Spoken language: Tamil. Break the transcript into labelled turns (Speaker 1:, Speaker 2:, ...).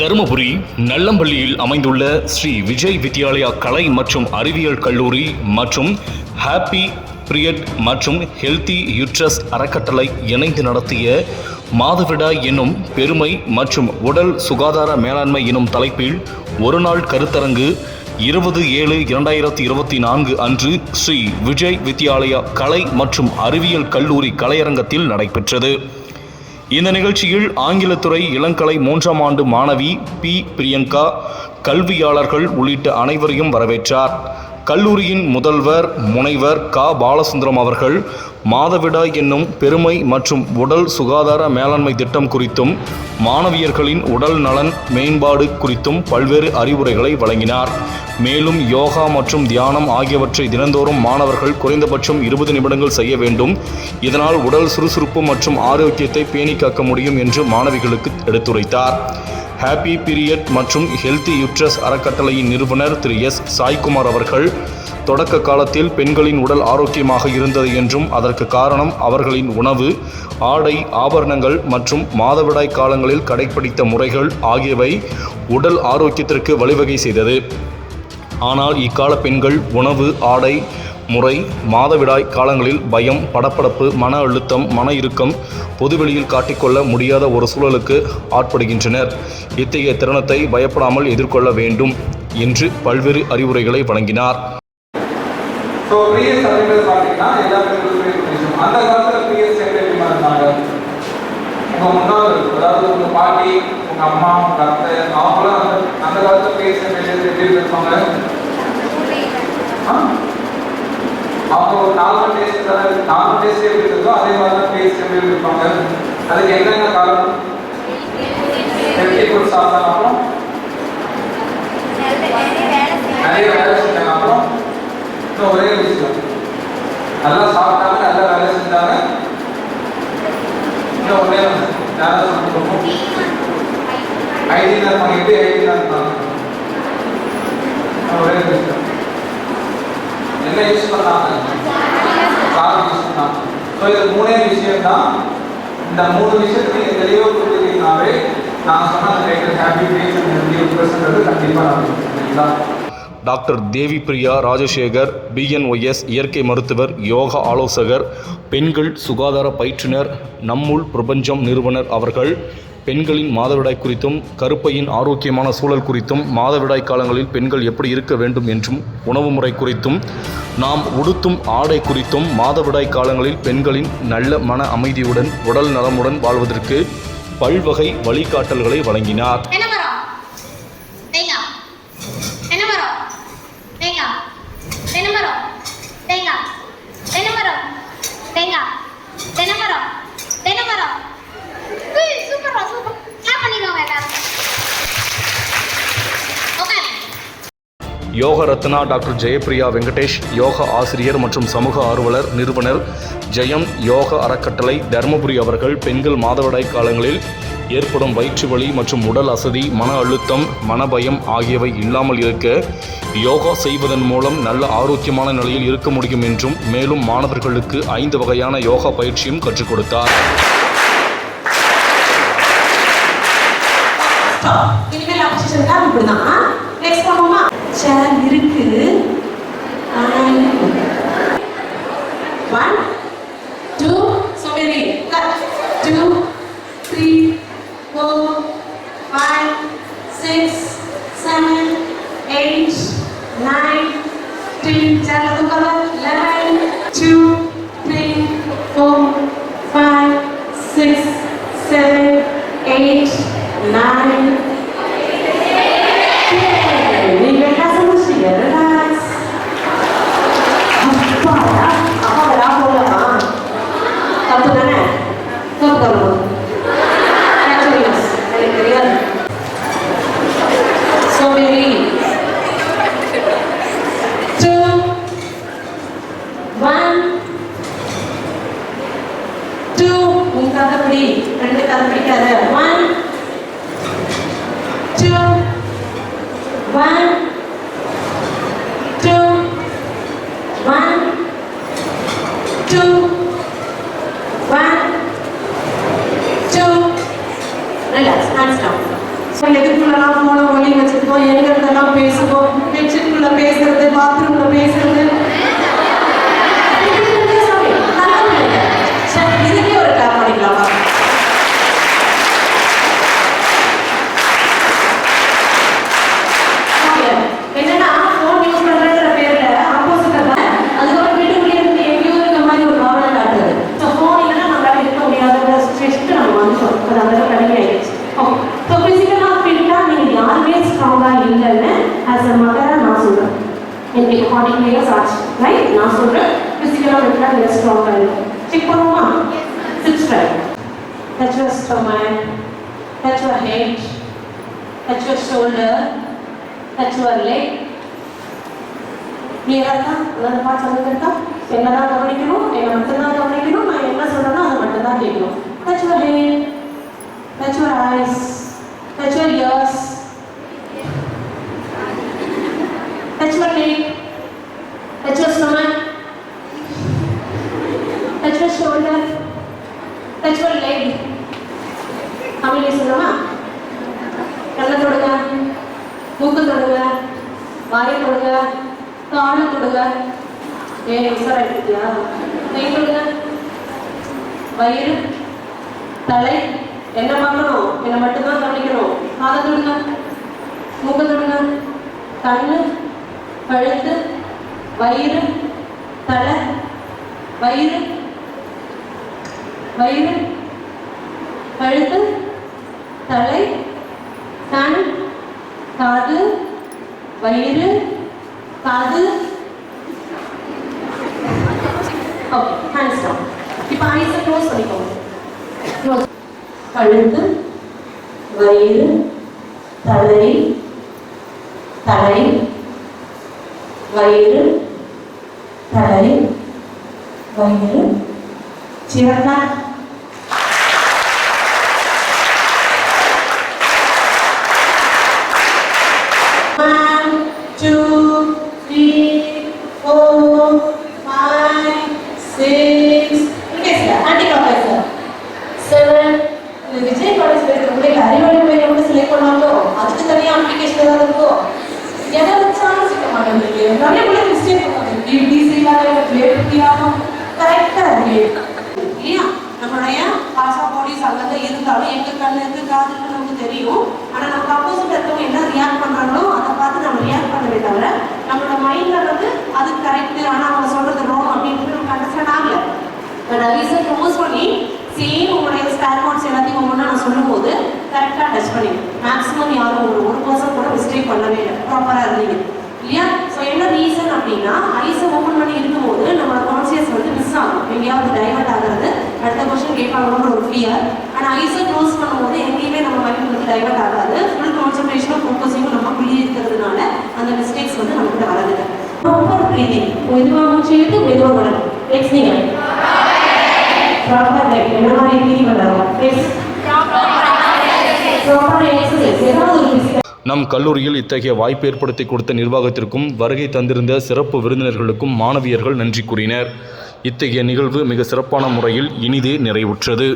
Speaker 1: தருமபுரி நல்லம்பள்ளியில் அமைந்துள்ள ஸ்ரீ விஜய் வித்யாலயா கலை மற்றும் அறிவியல் கல்லூரி மற்றும் ஹாப்பி பிரியட் மற்றும் ஹெல்தி யூட்ரஸ் அறக்கட்டளை இணைந்து நடத்திய மாதவிடா என்னும் பெருமை மற்றும் உடல் சுகாதார மேலாண்மை எனும் தலைப்பில் ஒருநாள் கருத்தரங்கு இருபது ஏழு இரண்டாயிரத்தி இருபத்தி நான்கு அன்று ஸ்ரீ விஜய் வித்யாலயா கலை மற்றும் அறிவியல் கல்லூரி கலையரங்கத்தில் நடைபெற்றது. இந்த நிகழ்ச்சியில் ஆங்கிலத்துறை இளங்கலை மூன்றாம் ஆண்டு மாணவி பி. பிரியங்கா கல்வியாளர்கள் உள்ளிட்ட அனைவரையும் வரவேற்றார். கல்லூரியின் முதல்வர் முனைவர் க. பாலசுந்தரம் அவர்கள் மாதவிடா என்னும் பெருமை மற்றும் உடல் சுகாதார மேலாண்மை திட்டம் குறித்தும் மாணவியர்களின் உடல் நலன் மேம்பாடு குறித்தும் பல்வேறு அறிவுரைகளை வழங்கினார். மேலும் யோகா மற்றும் தியானம் ஆகியவற்றை தினந்தோறும் மாணவர்கள் குறைந்தபட்சம் இருபது நிமிடங்கள் செய்ய வேண்டும். இதனால் உடல் சுறுசுறுப்பு மற்றும் ஆரோக்கியத்தை பேணி காக்க முடியும் என்று மாணவிகளுக்கு எடுத்துரைத்தார். ஹாப்பி பீரியட் மற்றும் ஹெல்த்தி யுட்ரஸ் அறக்கட்டளையின் நிறுவனர் திரு எஸ் சாய்குமார் அவர்கள் தொடக்க காலத்தில் பெண்களின் உடல் ஆரோக்கியமாக இருந்தது என்றும் அதற்கு காரணம் அவர்களின் உணவு ஆடை ஆபரணங்கள் மற்றும் மாதவிடாய் காலங்களில் கடைபிடித்த முறைகள் ஆகியவை உடல் ஆரோக்கியத்திற்கு வழிவகை செய்தது. ஆனால் இக்கால பெண்கள் உணவு ஆடை முறை மாதவிடாய் காலங்களில் பயம் படப்படப்பு மன அழுத்தம் மன இறுக்கம் பொதுவெளியில் காட்டிக்கொள்ள முடியாத ஒரு சூழலுக்கு ஆட்படுகின்றனர். இத்தகைய தருணத்தை பயப்படாமல் எதிர்கொள்ள வேண்டும் என்று பல்வேறு அறிவுரைகளை வழங்கினார்.
Speaker 2: அந்த காலத்தில் ப்ரீவியஸ் அம்மா உங்கள் அத்தை அவங்களாம் அந்த அந்த காலத்தில் ப்ரீவியஸ் எப்படி இருப்பாங்க அவங்க ஒரு நாலு மணி நார்மல் டேஸ்ட் நார்மல் டேஸ்ட் எப்படி இருக்கோ அதே மாதிரி தான் ப்ரீவியஸ் எப்படி இருப்பாங்க. அதுக்கு என்னென்ன காரணம்? எப்படி ஃபுட் சாப்பிட்டாங்க அப்புறம்? நிறைய வேலை செஞ்சாங்க அப்புறம்? இன்னும் ஒரே விஷயம். நல்லா சாப்பிட்டாங்க நல்லா வேலை செஞ்சாங்க. இன்னும் ஒரே ஒன்று யாரும் ஐடி ஐடியில் பண்ணிட்டு ஐடி தான் ஒரே விஷயம். என்ன யூஸ் பண்ணாங்க கார் யூஸ் பண்ணாங்க ஸோ இது மூணே விஷயம் தான் இந்த மூணு விஷயத்தை நீங்கள் தெளிவாக புரிஞ்சுக்கிட்டீங்கனாவே நான் சொன்ன அந்த ஹாப்பி டேஸ் கண்டிப்பாக நடக்கும். சரிங்களா?
Speaker 1: டாக்டர் தேவி பிரியா ராஜசேகர் பிஎன்ஒய்எஸ் இயற்கை மருத்துவர் யோகா ஆலோசகர் பெண்கள் சுகாதார பயிற்றுனர் நம்முள் பிரபஞ்சம் நிறுவனர் அவர்கள் பெண்களின் மாதவிடாய் குறித்தும் கருப்பையின் ஆரோக்கியமான சூழல் குறித்தும் மாதவிடாய் காலங்களில் பெண்கள் எப்படி இருக்க வேண்டும் என்றும் உணவு முறை குறித்தும் நாம் உடுத்தும் ஆடை குறித்தும் மாதவிடாய் காலங்களில் பெண்களின் நல்ல மன அமைதியுடன் உடல் நலமுடன் வாழ்வதற்கு பல்வகை வழிகாட்டல்களை வழங்கினார். யோக ரத்னா டாக்டர் ஜெயப்பிரியா வெங்கடேஷ் யோகா ஆசிரியர் மற்றும் சமூக ஆர்வலர் நிறுவனர் ஜெயம் யோக அறக்கட்டளை தர்மபுரி அவர்கள் பெண்கள் மாதவிடாய் காலங்களில் ஏற்படும் வயிற்று வலி மற்றும் உடல் அசதி மன அழுத்தம் மனபயம் ஆகியவை இல்லாமல் இருக்க யோகா செய்வதன் மூலம் நல்ல ஆரோக்கியமான நிலையில் இருக்க முடியும் என்றும் மேலும் மாணவர்களுக்கு ஐந்து வகையான யோகா பயிற்சியும் கற்றுக் கொடுத்தார்.
Speaker 3: இனிமேல் அப்போசிஷன் தான் இப்படிதான் நெக்ஸ்ட் பண்ணுவோமா சேர் இருக்கு one two so very two three four five six seven eight nine ten சேரில் தூக்கலாம் eleven two three four five six seven eight nine. நீங்க என்ன சொல்லுங்க ரிலாக்ஸ் அப்பாடா அப்பா வரா போகலாமா தப்பு தானே தப்பு தரணும் எனக்கு தெரியாது so very two one two உங்க கதை ரெண்டு கதை பிடிக்காத one two, one, two, one, two, one, two. Relax, hands down. போன ஒளி வச்சிருக்கோம் எங்க இருந்தெல்லாம் பேசுவோம் கொஞ்சம் அது அந்த கடுமை ஸோ ஃபிசிக்கலாக ஃபிட்டாக நீங்கள் யாருமே ஸ்ட்ராங்காக இல்லைன்னு ஆஸ் அ மதராக நான் சொல்கிறேன் என் ஃபார்ட்டி இயர்ஸ் ஆச்சு ரைட் நான் சொல்கிறேன் ஃபிசிக்கலாக ஃபிட்டாக நீங்கள் ஸ்ட்ராங்காக இல்லை செக் பண்ணுவோமா six five touch your stomach, touch your head, touch your shoulder, touch your leg. கிளியரா இருக்கா பார்த்து சொல்லுங்க என்னதான் கவனிக்கணும் என்ன மட்டும்தான் கவனிக்கணும் நான் என்ன சொல்றேனோ அதை மட்டும்தான் கேட்கணும் touch your head touch your eyes touch your ears touch your neck touch your stomach touch your shoulder touch your leg தமிழ்ல சொல்லலாமா கண்ணை தொடுங்க மூக்கு தொடுங்க வாயை தொடுங்க காலை தொடுங்க ஏன் உசாராயிட்டு இருக்கியா கை தொடுங்க வயிறு தலை என்ன பார்க்கணும்? என்னை மட்டும்தான் கவனிக்கணும். காதை தொடுங்க. மூக்க தொடுங்க. கண்ணு கழுத்து வயிறு தலை வயிறு வயிறு கழுத்து தலை கண் காது வயிறு காது. ஓகே ஹேண்ட்ஸ் டவுன் இப்போ ஐஸை க்ளோஸ் பண்ணிக்கோங்க. கழுத்து வயிறு தலை தலை வயிறு தலை வயிறு சிறந்த வேடிக்கையாகவும் கரெக்டாக இருக்கு. இல்லையா நம்மளுடைய பாசா பாடிஸ் அங்கங்க இருந்தாலும் எங்க கண்ணு எங்க காதுன்னு நமக்கு தெரியும். ஆனா நமக்கு ஆப்போசிட் இருக்கவங்க என்ன ரியாக்ட் பண்றாங்களோ அதை பார்த்து நம்ம ரியாக்ட் பண்ணவே தவிர நம்மளோட மைண்ட்ல வந்து அது கரெக்ட் ஆனா அவங்க சொல்றது ராங் அப்படின்ட்டு நமக்கு அண்டர்ஸ்டாண்ட் ஆகல. பட் ரீசன் ப்ரொமோஸ் பண்ணி சேம் உங்களுடைய ஸ்பேர் பார்ட்ஸ் எல்லாத்தையும் ஒவ்வொன்றா நான் சொல்லும்போது கரெக்டாக டச் பண்ணி மேக்ஸிமம் யாரும் ஒரு ஒரு பர்சன் கூட மிஸ்டேக் பண்ணவே இல்லை. ப்ராப்பராக இருந்தீங்க. இல்லையா? ஸோ என்ன ரீசன் அப்படின்னா ஐஸை ஓப்பன் பண்ணி இருக்கும்போது நம்மளோட கான்சியஸ் வந்து மிஸ் ஆகும். எங்கேயாவது டைவர்ட் ஆகிறது அடுத்த கொஸ்டின் கேட்பாங்களோன்ற ஒரு ஃபியர் ஆனால் ஐஸை க்ளோஸ் பண்ணும்போது எங்கேயுமே நம்ம மைண்ட் வந்து டைவர்ட் ஆகாது. ஃபுல் கான்சன்ட்ரேஷனும் ஃபோக்கஸிங்கும் நம்ம புள்ளி இருக்கிறதுனால அந்த மிஸ்டேக்ஸ் வந்து நமக்கு வராது. ப்ராப்பர் ப்ரீதிங் மெதுவாக மூச்சு இழுத்து மெதுவாக விடணும் நெக்ஸ்ட் நீங்கள் ப்ராப்பர் லைஃப் என்ன மாதிரி ப்ரீதிங் பண்ணுறாங்க ப்ராப்பர் எக்ஸசைஸ் ஏதாவது ஒரு
Speaker 1: நம் கல்லூரியில் இத்தகைய வாய்ப்பு ஏற்படுத்தி கொடுத்த நிர்வாகத்திற்கும் வருகை தந்திருந்த சிறப்பு விருந்தினர்களுக்கும் மாணவியர்கள் நன்றி கூறினர். இத்தகைய நிகழ்வு மிக சிறப்பான முறையில் இனிதே நிறைவுற்றது.